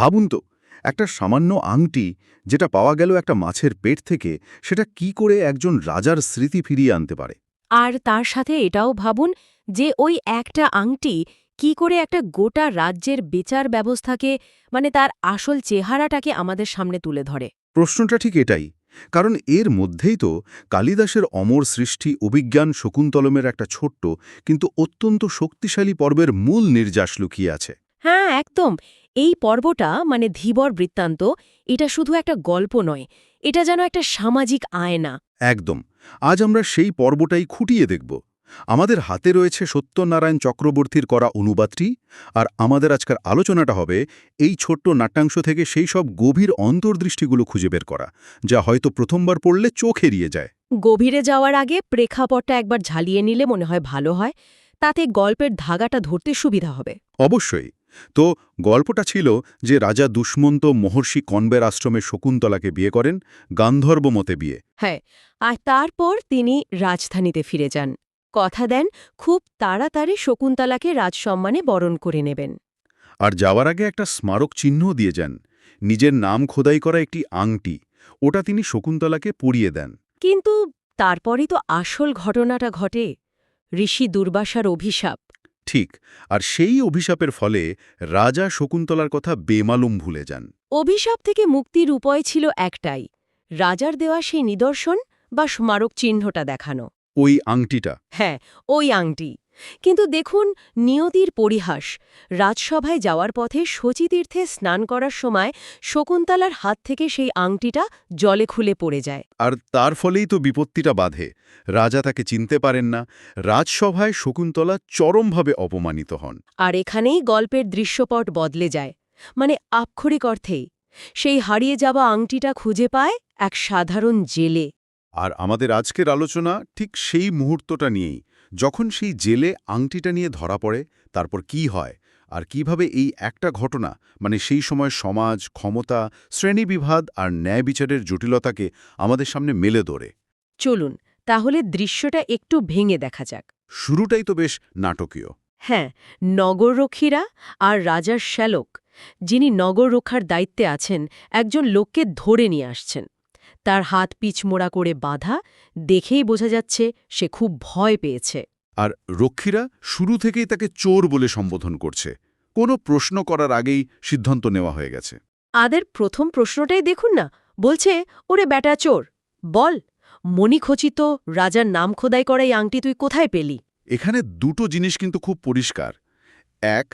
ভাবুন তো একটা সামান্য আংটি যেটা পাওয়া গেল একটা মাছের পেট থেকে সেটা কি করে একজন রাজার স্মৃতি ফিরিয়ে আনতে পারে? আর তার সাথে এটাও ভাবুন যে ওই একটা আংটি কি করে একটা গোটা রাজ্যের বিচার ব্যবস্থাকে মানে তার আসল চেহারাটাকে আমাদের সামনে তুলে ধরে। প্রশ্নটা ঠিক এটাই কারণ এর মধ্যেই তো কালিদাসের অমর সৃষ্টি অভিজ্ঞান শকুন্তলমের একটা ছোট্ট কিন্তু অত্যন্ত শক্তিশালী পর্বের মূল নির্যাস লুকিয়ে আছে। হ্যাঁ একদম। এই পর্বটা মানে ধীবর বৃত্তান্ত এটা শুধু একটা গল্প নয় এটা যেন একটা সামাজিক আয়না। একদম আজ আমরা সেই পর্বটাই খুঁটিয়ে দেখব। আমাদের হাতে রয়েছে সত্যনারায়ণ চক্রবর্তীর করা অনুবাদটি আর আমাদের আজকের আলোচনাটা হবে এই ছোট্ট নাট্যাংশ থেকে সেই সব গভীর অন্তর্দৃষ্টিগুলো খুঁজে বের করা যা হয়তো প্রথমবার পড়লে চোখ এড়িয়ে যায়। গভীরে যাওয়ার আগে প্রেক্ষাপটটা একবার ঝালিয়ে নিলে মনে হয় ভালো হয় তাতে গল্পের ধাগাটা ধরতে সুবিধা হবে। অবশ্যই তো গল্পটা ছিল যে রাজা দুষ্মন্ত মহর্ষি কনবের আশ্রমে শকুন্তলাকে বিয়ে করেন গান্ধর্ব মতে বিয়ে। হ্যাঁ আর তারপর তিনি রাজধানীতে ফিরে যান। কথা দেন খুব তাড়াতাড়ি শকুন্তলাকে রাজসম্মানে বরণ করে নেবেন। আর যাওয়ার আগে একটা স্মারক চিহ্ন দিয়ে যান। নিজের নাম খোদাই করা একটি আংটি ওটা তিনি শকুন্তলাকে পরিয়ে দেন। কিন্তু তারপরই তো আসল ঘটনাটা ঘটে। ঋষি দুর্বাসার অভিশাপ। ঠিক আর সেই অভিশাপের ফলে রাজা শকুন্তলার কথা বেমালুম ভুলে যান। অভিশাপ থেকে মুক্তির উপায় ছিল একটাই রাজার দেওয়া সেই নিদর্শন বা স্মারক চিহ্নটা দেখানো। ওই আংটিটা। হ্যাঁ ওই আংটি। কিন্তু দেখুন নিয়তির পরিহাস। রাজসভায় যাওয়ার পথে শচীতীর্থে স্নান করার সময় শকুন্তলার হাত থেকে সেই আংটিটা জলে খুলে পড়ে যায়। আর তার ফলেই তো বিপত্তিটা বাধে। রাজা তাকে চিনতে পারেন না। রাজসভায় শকুন্তলা চরমভাবে অপমানিত হন। আর এখানেই গল্পের দৃশ্যপট বদলে যায়। মানে আক্ষরিক অর্থেই সেই হারিয়ে যাওয়া আংটিটা খুঁজে পায় এক সাধারণ জেলে। আর আমাদের আজকের আলোচনা ঠিক সেই মুহূর্তটা নিয়েই। যখন সেই জেলে আংটিটা নিয়ে ধরা পড়ে তারপর কি হয় আর কীভাবে এই একটা ঘটনা মানে সেই সময় সমাজ ক্ষমতা শ্রেণীবিভাদ আর ন্যায় বিচারের জটিলতাকে আমাদের সামনে মেলে ধরে। চলুন তাহলে দৃশ্যটা একটু ভেঙে দেখা যাক। শুরুটাই তো বেশ নাটকীয়। হ্যাঁ নগররক্ষীরা আর রাজার শ্যালক যিনি নগর রক্ষার দায়িত্বে আছেন একজন লোককে ধরে নিয়ে আসছেন। তার হাত পিছমোড়া করে বাঁধা দেখেই বোঝা যাচ্ছে সে খুব ভয় পেয়েছে। আর রক্ষীরা শুরু থেকেই তাকে চোর বলে সম্বোধন করছে। কোনো প্রশ্ন করার আগেই সিদ্ধান্ত নেওয়া হয়ে গেছে। আদের প্রথম প্রশ্নটাই দেখুন না বলছে ওরে ব্যাটা চোর বল মণিখচিত রাজার নাম খোদাই করা এই আংটি তুই কোথায় পেলি? এখানে দুটো জিনিস কিন্তু খুব পরিষ্কার। এক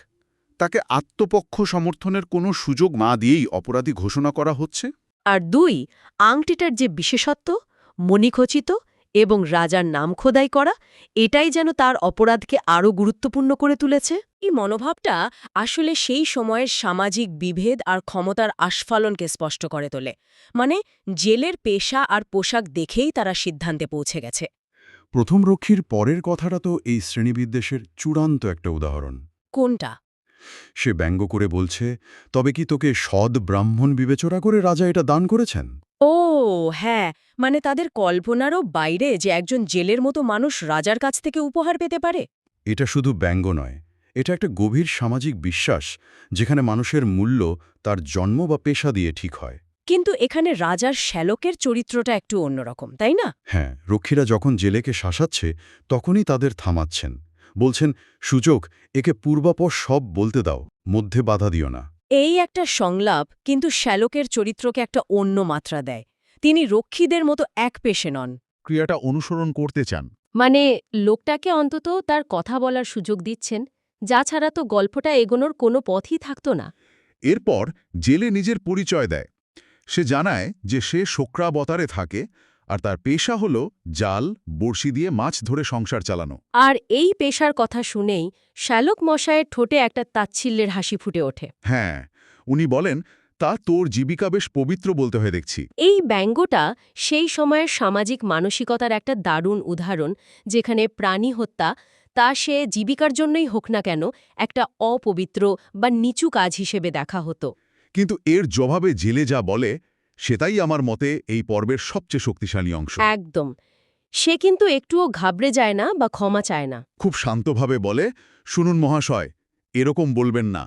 তাকে আত্মপক্ষ সমর্থনের কোনো সুযোগ না দিয়েই অপরাধী ঘোষণা করা হচ্ছে। আর দুই আংটিটার যে বিশেষত্ব মণিখচিত এবং রাজার নাম খোদাই করা এটাই যেন তার অপরাধকে আরও গুরুত্বপূর্ণ করে তুলেছে। এই মনোভাবটা আসলে সেই সময়ের সামাজিক বিভেদ আর ক্ষমতার আস্ফালনকে স্পষ্ট করে তোলে। মানে জেলের পেশা আর পোশাক দেখেই তারা সিদ্ধান্তে পৌঁছে গেছে। প্রথম রক্ষীর পরের কথাটা তো এই শ্রেণীবিদ্বেষের চূড়ান্ত একটা উদাহরণ। কোনটা? সে ব্যঙ্গ করে বলছে তবে কি তোকে সদ ব্রাহ্মণ বিবেচনা করে রাজা এটা দান করেছেন? ও হ্যাঁ মানে তাদের কল্পনারও বাইরে যে একজন জেলের মতো মানুষ রাজার কাছ থেকে উপহার পেতে পারে? এটা শুধু ব্যঙ্গ নয় এটা একটা গভীর সামাজিক বিশ্বাস যেখানে মানুষের মূল্য তার জন্ম বা পেশা দিয়ে ঠিক হয়। কিন্তু এখানে রাজার শ্যালকের চরিত্রটা একটু অন্যরকম তাই না? হ্যাঁ রক্ষীরা যখন জেলেকে শাসাচ্ছে তখনই তাদের থামাচ্ছেন। বলছেন সুযোগ একে পূর্বাপর সব বলতে দাও মধ্যে বাধা দিও না। এই একটা সংলাপ কিন্তু শ্যালকের চরিত্রকে একটা অন্য মাত্রা দেয়। তিনি রক্ষীদের মতো এক পেশে নন। ক্রিয়াটা অনুসরণ করতে চান। মানে লোকটাকে অন্তত তার কথা বলার সুযোগ দিচ্ছেন যা ছাড়া তো গল্পটা এগোনোর কোনো পথই থাকত না। এরপর জেলে নিজের পরিচয় দেয়। সে জানায় যে সে শোক্রাবতারে থাকে আর তার পেশা হল জাল বড়শি দিয়ে মাছ ধরে সংসার চালানো। আর এই পেশার কথা শুনেই শ্যালক মশায়ের ঠোঁটে একটা তাচ্ছিল্যের হাসি ফুটে ওঠে। হ্যাঁ উনি বলেন তা তোর জীবিকা বেশ পবিত্র বলতে হয় দেখছি। এই ব্যঙ্গটা সেই সময়ের সামাজিক মানসিকতার একটা দারুণ উদাহরণ যেখানে প্রাণী হত্যা তা সে জীবিকার জন্যই হোক না কেন একটা অপবিত্র বা নিচু কাজ হিসেবে দেখা হতো। কিন্তু এর জবাবে জেলে যা বলে সেটাই আমার মতে এই পর্বের সবচেয়ে শক্তিশালী অংশ। একদম। সে কিন্তু একটুও ঘাবড়ে যায় না বা ক্ষমা চায় না। খুব শান্তভাবে বলে শুনুন মহাশয় এরকম বলবেন না।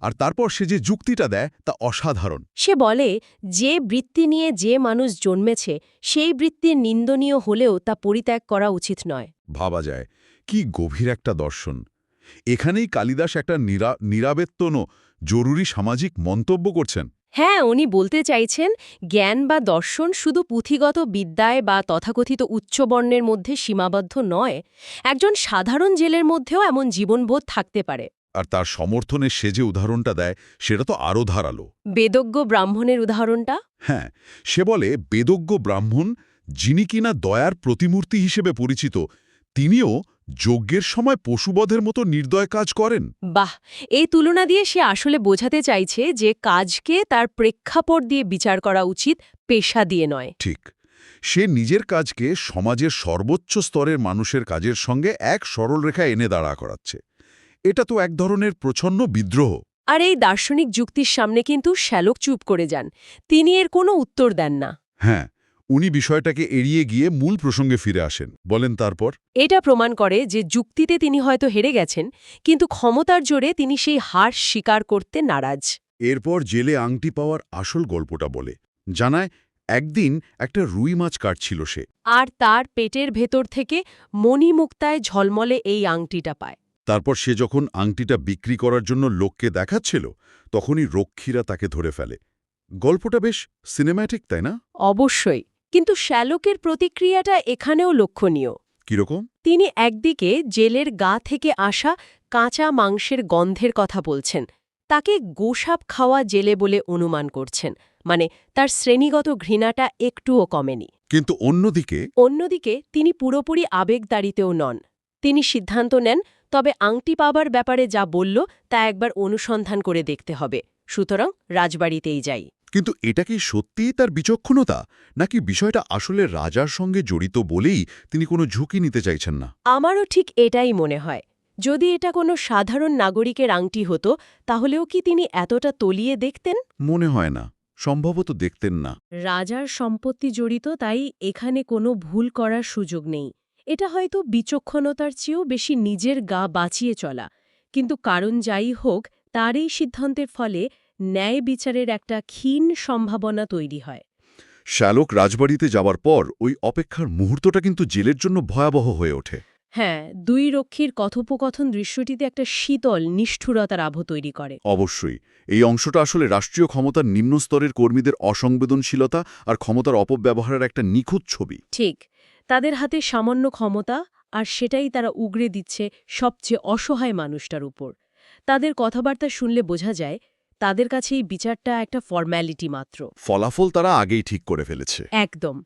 আর তারপর সে যে যুক্তিটা দেয় তা অসাধারণ। সে বলে যে বৃত্তি নিয়ে যে মানুষ জন্মেছে সেই বৃত্তির নিন্দনীয় হলেও তা পরিত্যাগ করা উচিত নয়। ভাবা যায় কি গভীর একটা দর্শন। এখানেই কালিদাস একটা নিরা নিরাবেত্তন জরুরি সামাজিক মন্তব্য করছেন। হ্যাঁ উনি বলতে চাইছেন জ্ঞান বা দর্শন শুধু পুঁথিগত বিদ্যায় বা তথাকথিত উচ্চবর্ণের মধ্যে সীমাবদ্ধ নয় একজন সাধারণ জেলের মধ্যেও এমন জীবনবোধ থাকতে পারে। আর তার সমর্থনে সে যে উদাহরণটা দেয় সেটা তো আরও ধারালো। বেদজ্ঞ ব্রাহ্মণের উদাহরণটা? হ্যাঁ সে বলে বেদজ্ঞ ব্রাহ্মণ যিনি কিনা দয়ার প্রতিমূর্তি হিসেবে পরিচিত তিনিও যজ্ঞের সময় পশুবধের মতো নির্দয় কাজ করেন? বাহ! এই তুলনা দিয়ে সে আসলে বোঝাতে চাইছে যে কাজকে তার প্রেক্ষাপট দিয়ে বিচার করা উচিত পেশা দিয়ে নয়। ঠিক। সে নিজের কাজকে সমাজের সর্বোচ্চ স্তরের মানুষের কাজের সঙ্গে এক সরল রেখা এনে দাঁড়া করাচ্ছে। এটা তো এক ধরনের প্রচ্ছন্ন বিদ্রোহ। আর এই দার্শনিক যুক্তির সামনে কিন্তু শ্যালক চুপ করে যান। তিনি এর কোনো উত্তর দেন না। হ্যাঁ উনি বিষয়টাকে এড়িয়ে গিয়ে মূল প্রসঙ্গে ফিরে আসেন। বলেন তারপর এটা প্রমাণ করে যে যুক্তিতে তিনি হয়তো হেরে গেছেন কিন্তু ক্ষমতার জোরে তিনি সেই হার স্বীকার করতে নারাজ। এরপর জেলে আংটি পাওয়ার আসল গল্পটা বলে। জানায় একদিন একটা রুই মাছ কাটছিল সে। আর তার পেটের ভেতর থেকে মণিমুক্তায় ঝলমলে এই আংটিটা পায়। তারপর সে যখন আংটিটা বিক্রি করার জন্য লোককে দেখাচ্ছিল তখনই রক্ষীরা তাকে ধরে ফেলে। গল্পটা বেশ সিনেম্যাটিক তাই না? অবশ্যই। কিন্তু শ্যালকের প্রতিক্রিয়াটা এখানেও লক্ষণীয়। কীরকম? তিনি একদিকে জেলের গা থেকে আসা কাঁচা মাংসের গন্ধের কথা বলছেন তাকে গোসাপ খাওয়া জেলে বলে অনুমান করছেন মানে তার শ্রেণীগত ঘৃণাটা একটুও কমেনি। কিন্তু অন্যদিকে? অন্যদিকে তিনি পুরোপুরি আবেগদারিতেও নন। তিনি সিদ্ধান্ত নেন তবে আংটি পাবার ব্যাপারে যা বলল তা একবার অনুসন্ধান করে দেখতে হবে। সুতরাং রাজবাড়িতেই যাই। কিন্তু এটা কি সত্যিই তার বিচক্ষণতা? নাকি বিষয়টা আসলে রাজার সঙ্গে জড়িত বলেই তিনি কোনো ঝুঁকি নিতে চাইছেন না? আমারও ঠিক এটাই মনে হয়। যদি এটা কোনো সাধারণ নাগরিকের আংটি হতো তাহলেও কি তিনি এতটা তলিয়ে দেখতেন? মনে হয় না। সম্ভবত দেখতেন না। রাজার সম্পত্তি জড়িত তাই এখানে কোনো ভুল করার সুযোগ নেই। এটা হয়তো বিচক্ষণতার চেয়েও বেশি নিজের গা বাঁচিয়ে চলা। কিন্তু কারণ যাই হোক তার এই সিদ্ধান্তের ফলে ন্যায় বিচারের একটা ক্ষীণ সম্ভাবনা তৈরি হয়। শ্যালক রাজবাড়িতে যাওয়ার পর ওই অপেক্ষার মুহূর্তটা কিন্তু জেলের জন্য ভয়াবহ হয়ে ওঠে। হ্যাঁ দুই রক্ষীর কথোপকথন দৃশ্যটিতে একটা শীতল নিষ্ঠুরতার আভ তৈরি করে। অবশ্যই এই অংশটা আসলে রাষ্ট্রীয় ক্ষমতার নিম্ন স্তরের কর্মীদের অসংবেদনশীলতা আর ক্ষমতার অপব্যবহারের একটা নিখুঁত ছবি। ঠিক তাদের হাতে সামান্য ক্ষমতা আর সেটাই তারা উগরে দিচ্ছে সবচেয়ে অসহায় মানুষটার উপর। তাদের কথাবার্তা শুনলে বোঝা যায় তাদের কাছে এই বিচারটা একটা ফর্ম্যালিটি মাত্র। ফলাফল তারা আগেই ঠিক করে ফেলেছে। একদম।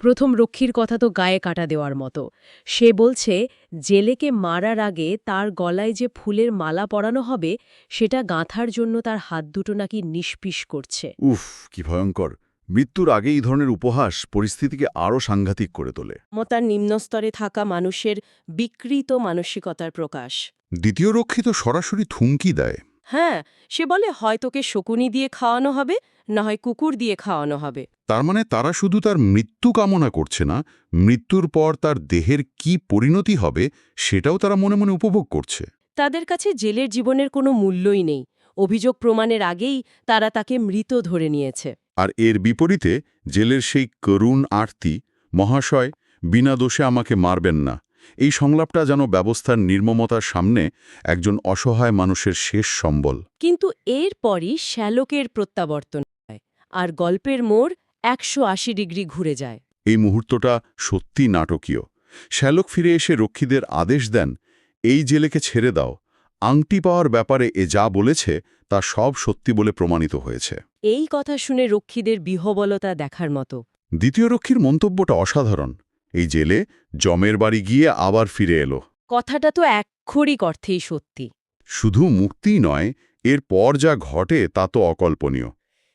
প্রথম রক্ষীর কথা তো গায়ে কাটা দেওয়ার মতো। সে বলছে জেলেকে মারার আগে তার গলায় যে ফুলের মালা পরানো হবে সেটা গাঁথার জন্য তার হাত দুটো নাকি নিষ্পিস করছে। উফ কি ভয়ঙ্কর। মৃত্যুর আগে এই ধরনের উপহাস পরিস্থিতিকে আরও সাংঘাতিক করে তোলে। মতার নিম্নস্তরে থাকা মানুষের বিকৃত মানসিকতার প্রকাশ। দ্বিতীয় রক্ষী তো সরাসরি থুমকি দেয়। হ্যাঁ সে বলে হয় তোকে শকুনি দিয়ে খাওয়ানো হবে না হয় কুকুর দিয়ে খাওয়ানো হবে। তার মানে তারা শুধু তার মৃত্যু কামনা করছে না মৃত্যুর পর তার দেহের কি পরিণতি হবে সেটাও তারা মনে মনে উপভোগ করছে। তাদের কাছে জেলের জীবনের কোনো মূল্যই নেই। অভিযোগ প্রমাণের আগেই তারা তাকে মৃত ধরে নিয়েছে। আর এর বিপরীতে জেলের সেই করুণ আরতি মহাশয় বিনা দোষে আমাকে মারবেন না। এই সংলাপটা যেন ব্যবস্থার নির্মমতার সামনে একজন অসহায় মানুষের শেষ সম্বল। কিন্তু এরপরই শ্যালকের প্রত্যাবর্তন হয় আর গল্পের মোড় একশো আশি ডিগ্রি ঘুরে যায়। এই মুহূর্তটা সত্যি নাটকীয়। শ্যালক ফিরে এসে রক্ষীদের আদেশ দেন এই জেলেকে ছেড়ে দাও। আংটি পাওয়ার ব্যাপারে এ যা বলেছে তা সব সত্যি বলে প্রমাণিত হয়েছে। এই কথা শুনে রক্ষীদের বিহবলতা দেখার মতো। দ্বিতীয় রক্ষীর মন্তব্যটা অসাধারণ। এই জেলে জমের বাড়ি গিয়ে আবার ফিরে এলো। কথাটা তো একখরিক অর্থেই সত্যি। শুধু মুক্তিই নয় এর পর যা ঘটে তা তো অকল্পনীয়।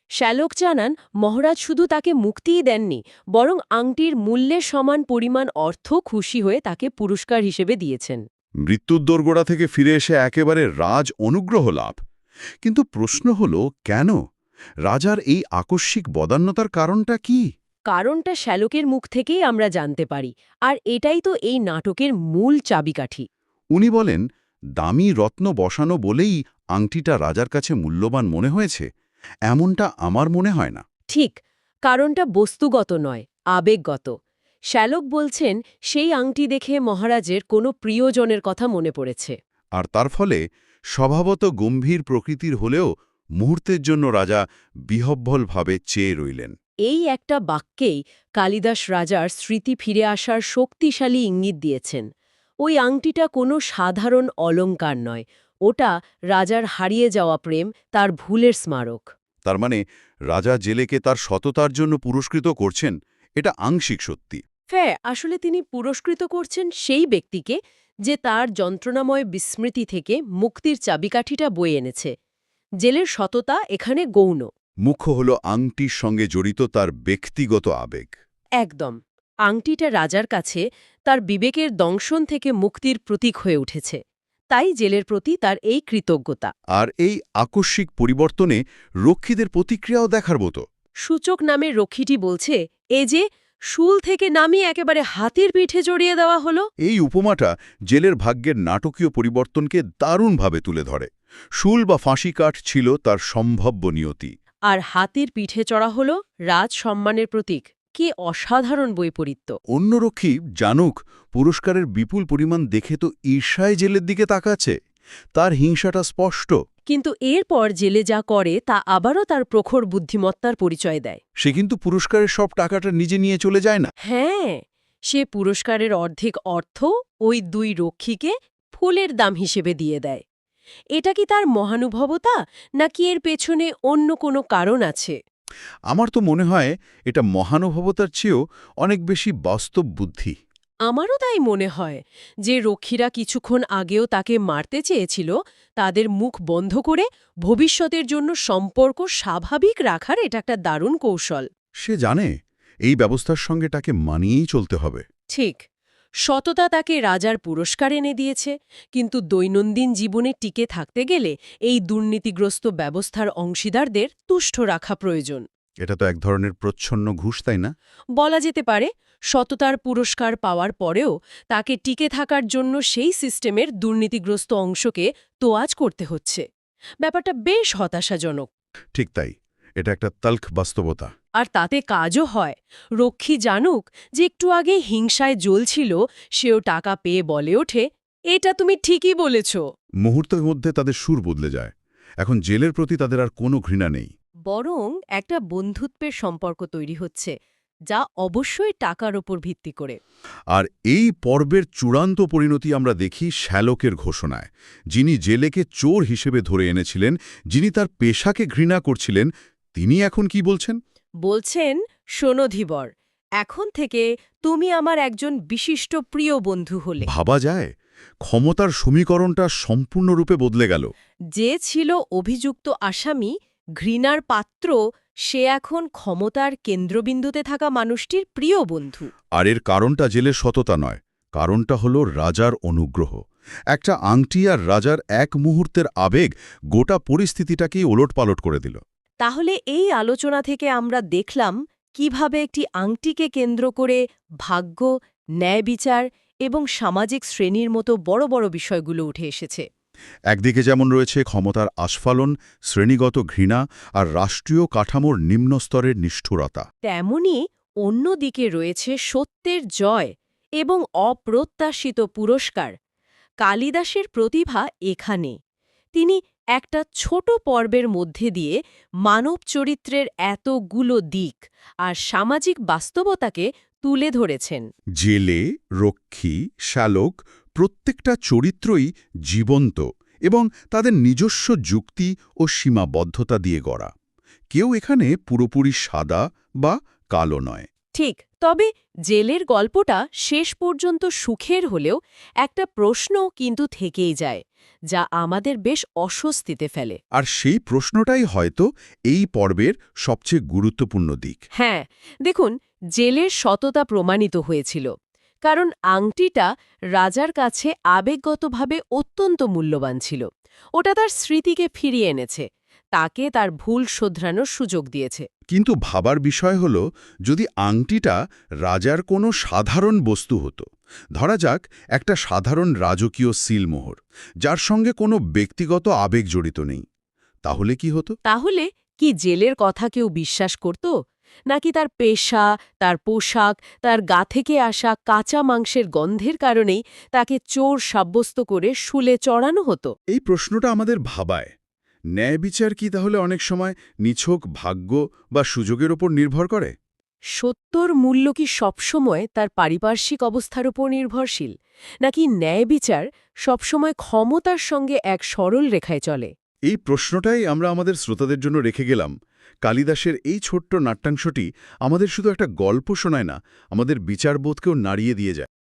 শ্যালক জানান মহারাজ শুধু তাকে মুক্তিই দেননি বরং আংটির মূল্যের সমান পরিমাণ অর্থ খুশি হয়ে তাকে পুরস্কার হিসেবে দিয়েছেন। মৃত্যুর দোরগোড়া থেকে ফিরে এসে একেবারে রাজ অনুগ্রহ লাভ। কিন্তু প্রশ্ন হল কেন? রাজার এই আকস্মিক বদান্যতার কারণটা কি? কারণটা শ্যালকের মুখ থেকেই আমরা জানতে পারি আর এটাই তো এই নাটকের মূল চাবিকাঠি। উনি বলেন দামি রত্ন বসানো বলেই আংটিটা রাজার কাছে মূল্যবান মনে হয়েছে। এমনটা আমার মনে হয় না। ঠিক কারণটা বস্তুগত নয় আবেগগত। শ্যালক বলছেন সেই আংটি দেখে মহারাজের কোনো প্রিয়জনের কথা মনে পড়েছে। আর তার ফলে স্বভাবত গম্ভীর প্রকৃতির হলেও মুহূর্তের জন্য রাজা বিহব্বলভাবে চেয়ে রইলেন। এই একটা বাক্যেই কালিদাস রাজার স্মৃতি ফিরে আসার শক্তিশালী ইঙ্গিত দিয়েছেন। ওই আংটিটা কোনো সাধারণ অলংকার নয় ওটা রাজার হারিয়ে যাওয়া প্রেম তার ভুলের স্মারক। তার মানে রাজা জেলেকে তার সততার জন্য পুরস্কৃত করছেন এটা আংশিক সত্যি। ফ্যা আসলে তিনি পুরস্কৃত করছেন সেই ব্যক্তিকে যে তার যন্ত্রণাময় বিস্মৃতি থেকে মুক্তির চাবিকাঠিটা বয়ে এনেছে। জেলের সততা এখানে গৌণ। মুখ্য হল আংটির সঙ্গে জড়িত তার ব্যক্তিগত আবেগ। একদম। আংটিটা রাজার কাছে তার বিবেকের দংশন থেকে মুক্তির প্রতীক হয়ে উঠেছে। তাই জেলের প্রতি তার এই কৃতজ্ঞতা। আর এই আকস্মিক পরিবর্তনে রক্ষীদের প্রতিক্রিয়াও দেখার মতো। সূচক নামের রক্ষীটি বলছে এ যে শুল থেকে নামিয়ে একেবারে হাতির পিঠে জড়িয়ে দেওয়া হলো। এই উপমাটা জেলের ভাগ্যের নাটকীয় পরিবর্তনকে দারুণভাবে তুলে ধরে। শুল বা ফাঁসি কাঠ ছিল তার সম্ভাব্য নিয়তি। আর হাতির পিঠে চড়া হল রাজ সম্মানের প্রতীক। কি অসাধারণ বৈপরীত্য। অন্য রক্ষী জানুক পুরস্কারের বিপুল পরিমাণ দেখে তো ঈর্ষায় জেলের দিকে তাকাচ্ছে। তার হিংসাটা স্পষ্ট। কিন্তু এরপর জেলে যা করে তা আবারও তার প্রখর বুদ্ধিমত্তার পরিচয় দেয়। সে কিন্তু পুরস্কারের সব টাকাটা নিজে নিয়ে চলে যায় না। হ্যাঁ সে পুরস্কারের অর্ধেক অর্থ ওই দুই রক্ষীকে ফুলের দাম হিসেবে দিয়ে দেয়। এটা কি তার মহানুভবতা নাকি এর পেছনে অন্য কোনো কারণ আছে? আমার তো মনে হয় এটা মহানুভবতার চেয়েও অনেক বেশি বাস্তব বুদ্ধি। আমারও তাই মনে হয় যে রক্ষীরা কিছুক্ষণ আগেও তাকে মারতে চেয়েছিল তাদের মুখ বন্ধ করে ভবিষ্যতের জন্য সম্পর্ক স্বাভাবিক রাখার এটা একটা দারুণ কৌশল। সে জানে এই ব্যবস্থার সঙ্গে তাকে মানিয়েই চলতে হবে। ঠিক। সততা তাকে রাজার পুরস্কার এনে দিয়েছে কিন্তু দৈনন্দিন জীবনে টিকে থাকতে গেলে এই দুর্নীতিগ্রস্ত ব্যবস্থার অংশীদারদের তুষ্ট রাখা প্রয়োজন। এটা তো এক ধরনের প্রচ্ছন্ন ঘুষ তাই না? বলা যেতে পারে সততার পুরস্কার পাওয়ার পরেও তাকে টিকে থাকার জন্য সেই সিস্টেমের দুর্নীতিগ্রস্ত অংশকে তোয়াজ করতে হচ্ছে। ব্যাপারটা বেশ হতাশাজনক। ঠিক তাই এটা একটা তালখ বাস্তবতা। আর তাতে কাজও হয়। রক্ষী জানুক যে একটু আগে হিংসায় জ্বলছিল সেও টাকা পেয়ে বলে ওঠে এটা তুমি ঠিকই বলেছ। মুহূর্তের মধ্যে তাদের সুর বদলে যায়। এখন জেলের প্রতি তাদের আর কোনো ঘৃণা নেই। বরং একটা বন্ধুত্বের সম্পর্ক তৈরি হচ্ছে যা অবশ্যই টাকার ওপর ভিত্তি করে। আর এই পর্বের চূড়ান্ত পরিণতি আমরা দেখি শ্যালকের ঘোষণায়। যিনি জেলেকে চোর হিসেবে ধরে এনেছিলেন যিনি তার পেশাকে ঘৃণা করছিলেন তিনি এখন কি বলছেন? বলছেন শোনো ধীবর এখন থেকে তুমি আমার একজন বিশিষ্ট প্রিয় বন্ধু হলে। ভাবা যায় ক্ষমতার সমীকরণটা সম্পূর্ণরূপে বদলে গেল। যে ছিল অভিযুক্ত আসামি ঘৃণার পাত্র সে এখন ক্ষমতার কেন্দ্রবিন্দুতে থাকা মানুষটির প্রিয় বন্ধু। আর এর কারণটা জেলে সততা নয় কারণটা হল রাজার অনুগ্রহ। একটা আংটি আর রাজার এক মুহূর্তের আবেগ গোটা পরিস্থিতিটাকেই ওলটপালট করে দিল। তাহলে এই আলোচনা থেকে আমরা দেখলাম কীভাবে একটি আংটিকে কেন্দ্র করে ভাগ্য ন্যায় বিচার এবং সামাজিক শ্রেণির মতো বড় বড় বিষয়গুলো উঠে এসেছে। একদিকে যেমন রয়েছে ক্ষমতার আস্ফালন শ্রেণীগত ঘৃণা আর রাষ্ট্রীয় কাঠামোর নিম্নস্তরের নিষ্ঠুরতা। তেমনি অন্যদিকে রয়েছে সত্যের জয় এবং অপ্রত্যাশিত পুরস্কার। কালিদাসের প্রতিভা এখানে। তিনি একটা ছোট পর্বের মধ্যে দিয়ে মানব চরিত্রের এতগুলো দিক আর সামাজিক বাস্তবতাকে তুলে ধরেছেন। জেলে, রক্ষী, শ্যালক প্রত্যেকটা চরিত্রই জীবন্ত এবং তাদের নিজস্ব যুক্তি ও সীমাবদ্ধতা দিয়ে গড়া। কেউ এখানে পুরোপুরি সাদা বা কালো নয়। ঠিক তবে জেলের গল্পটা শেষ পর্যন্ত সুখের হলেও একটা প্রশ্ন কিন্তু থেকেই যায় যা আমাদের বেশ অস্বস্তিতে ফেলে। আর সেই প্রশ্নটাই হয়তো এই পর্বের সবচেয়ে গুরুত্বপূর্ণ দিক। হ্যাঁ দেখুন জেলের সততা প্রমাণিত হয়েছিল কারণ আংটিটা রাজার কাছে আবেগগতভাবে অত্যন্ত মূল্যবান ছিল ওটা তার স্মৃতিকে ফিরিয়ে এনেছে তাকে তার ভুল শোধরানোর সুযোগ দিয়েছে। কিন্তু ভাবার বিষয় হল যদি আংটিটা রাজার কোনো সাধারণ বস্তু হতো ধরা যাক একটা সাধারণ রাজকীয় সিলমোহর যার সঙ্গে কোনো ব্যক্তিগত আবেগ জড়িত নেই তাহলে কি হতো? তাহলে কি জেলের কথা কেউ বিশ্বাস করত? নাকি তার পেশা তার পোশাক তার গা থেকে আসা কাঁচা মাংসের গন্ধের কারণেই তাকে চোর সাব্যস্ত করে শুলে চড়ানো হতো? এই প্রশ্নটা আমাদের ভাবায়। ন্যায় বিচার কি তাহলে অনেক সময় নিছক ভাগ্য বা সুযোগের ওপর নির্ভর করে? সত্যর মূল্য কি সবসময় তার পারিপার্শ্বিক অবস্থার উপর নির্ভরশীল? নাকি ন্যায় বিচার সবসময় ক্ষমতার সঙ্গে এক সরল রেখায় চলে? এই প্রশ্নটাই আমরা আমাদের শ্রোতাদের জন্য রেখে গেলাম। কালিদাসের এই ছোট্ট নাট্যাংশটি আমাদের শুধু একটা গল্প শোনায় না আমাদের বিচারবোধকেও নাড়িয়ে দিয়ে যায়।